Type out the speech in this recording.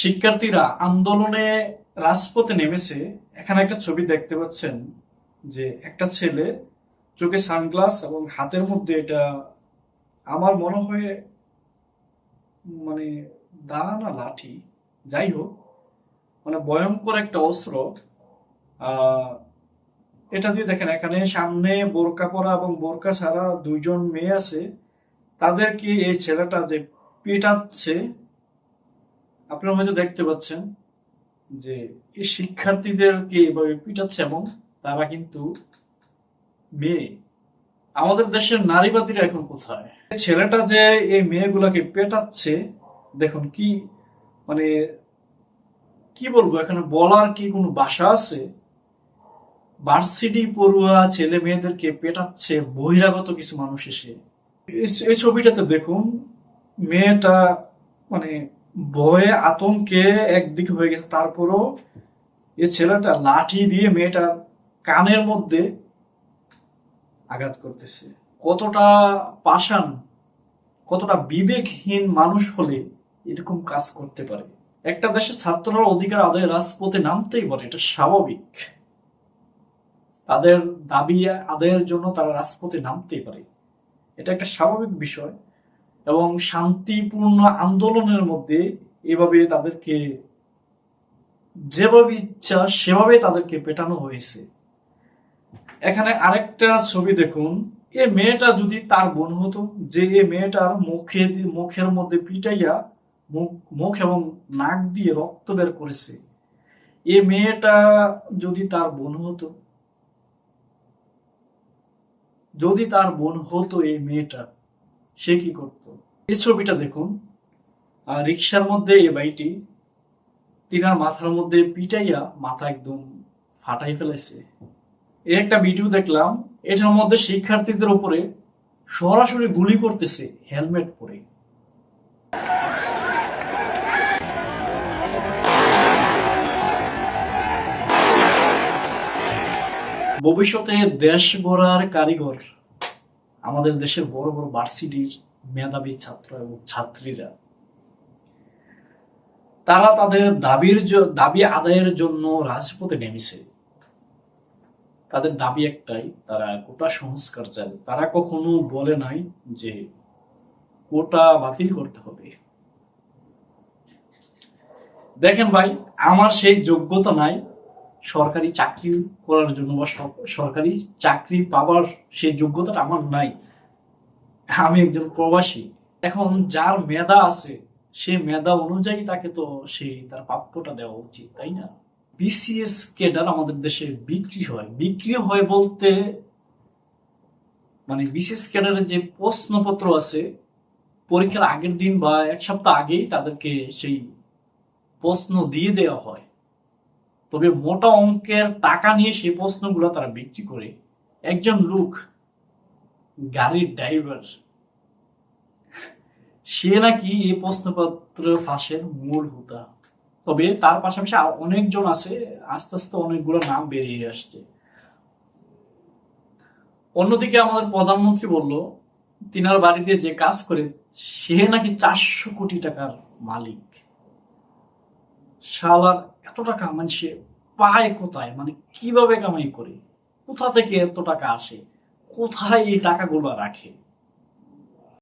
শিক্ষার্থীরা আন্দোলনে রাজপথে নেমেছে। এখানে একটা ছবি দেখতে পাচ্ছেন যে একটা ছেলে চোখে সানগ্লাস এবং হাতের মধ্যে এটা আমার মনে হয় মানে দা না লাঠি, যাই হোক মানে ভয়ঙ্কর একটা অস্ত্র। এটা দিয়ে দেখেন, এখানে সামনে বোরকা পরা এবং বোরকা ছাড়া দুইজন মেয়ে আছে। তাদেরকে এই ছেলেটা যে পেটাচ্ছে আপনারা হয়তো দেখতে পাচ্ছেন যে এই শিক্ষার্থীদেরকে এভাবে পিটাচ্ছে এবং তারা কিন্তু মেয়ে। আমাদের দেশের নারীবাদীরা এখন কোথায়? ছেলেটা যে এই মেয়েগুলাকে পেটাচ্ছে, দেখুন কি মানে কি বলব, এখানে বলার কি কোনো ভাষা আছে? ভার্সিটি পড়ুয়া ছেলে মেয়েদেরকে পেটাচ্ছে বহিরাগত কিছু মানুষ এসে। এই ছবিটাতে দেখুন, মেয়েটা মানে ভয়ে আতঙ্কে একদিকে হয়ে গেছে। তারপরও এই ছেলেটা লাঠি দিয়ে মেয়েটার কানের মধ্যে আঘাত করতেছে। কতটা পাষাণ, কতটা বিবেকহীন মানুষ হলে এরকম কাজ করতে পারে। একটা দেশের ছাত্ররা অধিকার আদায় রাজপথে নামতেই পারে, এটা স্বাভাবিক। তাদের দাবি আদায়ের জন্য তারা রাজপথে নামতেই পারে। এটা একটা স্বাভাবিক বিষয়। এবং শান্তিপূর্ণ আন্দোলনের মধ্যে এভাবে তাদেরকে, যেভাবে ইচ্ছা সেভাবে তাদেরকে পেটানো হয়েছে। এখানে আরেকটা ছবি দেখুন। এ মেয়েটা যদি তার বোন হতো, যে এ মেয়েটার মুখে মুখের মধ্যে পিটাইয়া মুখ মুখ এবং নাক দিয়ে রক্ত বের করেছে। এ মেয়েটা যদি তার বোন হতো, যদি তার বোন হতো এই মেয়েটা সে কি করত? এই ছবিটা দেখুন। রিক্সার মধ্যে এই বাইটি তিনার মাথার মধ্যে পিটাইয়া মাথা একদম ফাটাই ফেলেছে। এই একটা ভিডিও দেখলাম, এটার মধ্যে শিক্ষার্থীদের উপরে সরাসরি গুলি করতেছে হেলমেট পরে। ভবিষ্যতে দেশ গড়ার কারিগর আমাদের দেশের বড় বড় ভার্সিটির মেধাবী ছাত্র এবং ছাত্রীরা, তারা তাদের দাবির দাবি আদায়ের জন্য রাজপথে নেমেছে। তাদের দাবি একটাই, তারা কোটা সংস্কার চায়। তারা কখনো বলে নাই যে কোটা বাতিল করতে হবে। দেখেন ভাই, আমার সেই যোগ্যতা নাই সরকারি চাকরি করার জন্য বা সরকারি চাকরি পাওয়ার সেই যোগ্যতাটা আমার নাই। আমি একজন প্রবাসী। এখন যার মেধা আছে, সে মেধা অনুযায়ী তাকে তো সেই তার প্রাপ্যটা দেওয়া উচিত, তাই না? বিসিএস কেডার আমাদের দেশে বিক্রি হয়। বিক্রি হয় বলতে মানে বিসিএস ক্যাডারের যে প্রশ্নপত্র আছে, পরীক্ষার আগের দিন বা এক সপ্তাহ আগেই তাদেরকে সেই প্রশ্ন দিয়ে দেওয়া হয়। তবে মোটা অঙ্কের টাকা নিয়ে সেই প্রশ্নগুলো তারা বিক্রি করে। একজন লোক, গাড়ির ড্রাইভার, সে নাকি এই প্রশ্নপত্র ফাঁসের মূল হুতা। তবে তার পাশাপাশি অনেকজন আছে, আস্তে আস্তে অনেকগুলো নাম বেরিয়ে আসছে। অন্যদিকে আমাদের প্রধানমন্ত্রী বলল, তিনার বাড়িতে যে কাজ করে, সে নাকি চারশো কোটি টাকার মালিক। শালার এত টাকা মানে সে পায় কোথায়? মানে কীভাবে কামাই করে? কোথা থেকে এত টাকা আসে? কোথায় এই টাকাগুলো রাখে?